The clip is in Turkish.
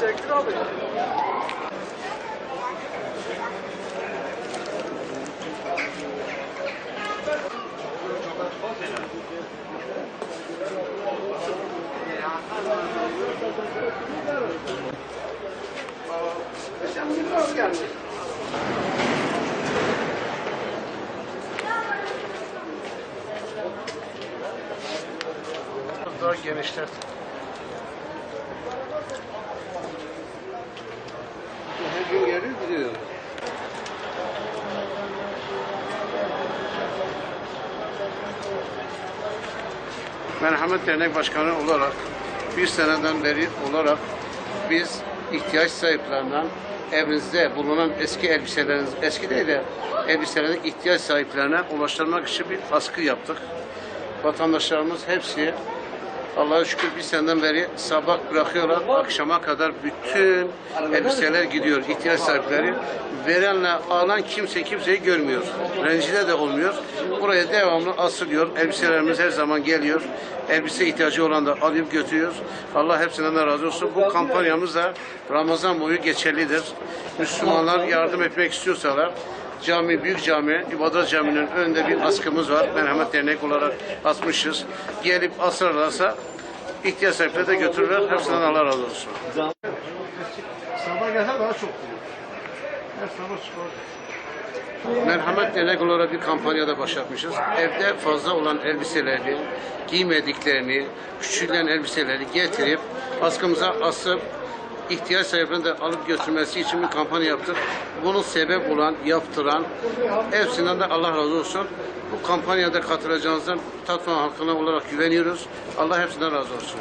Teşekkür abi. Sen biraz gelmiş. Daha genişlet. Her gün geliyor gidiyor. Merhamet Dernek Başkanı olarak bir seneden beri olarak biz ihtiyaç sahiplerinden evinizde bulunan eski elbiseleriniz, eski değil de elbiselerin ihtiyaç sahiplerine ulaştırmak için bir baskı yaptık. Vatandaşlarımız hepsi Allah'a şükür bir seneden beri sabah bırakıyorlar, akşama kadar bütün elbiseler gidiyor, ihtiyaç sahipleri. Verenle alan kimse kimseyi görmüyor. Rencide de olmuyor. Buraya devamlı asılıyor. Elbiselerimiz her zaman geliyor. Elbise ihtiyacı olan da alıp götürüyor. Allah hepsinden de razı olsun. Bu kampanyamız da Ramazan boyu geçerlidir. Müslümanlar yardım etmek istiyorsalar Cami, büyük cami, ibadet caminin önünde bir askımız var. Merhamet Dernek olarak asmışız. Gelip asarlarsa ihtiyaç sahipleri de götürürler. Hepsinden Allah razı olsun. Sabah gelse daha çok diyor. Her sabah çıkar. Merhamet Dernek olarak bir kampanyada başlatmışız. Evde fazla olan elbiseleri, giymediklerini, küçülen elbiseleri getirip askımıza asıp ihtiyaç sahiplerinin de alıp götürmesi için bir kampanya yaptık. Bunun sebep olan, yaptıran hepsinden de Allah razı olsun. Bu kampanyada katılacağınızdan Tatvan halkına olarak güveniyoruz. Allah hepsinden razı olsun.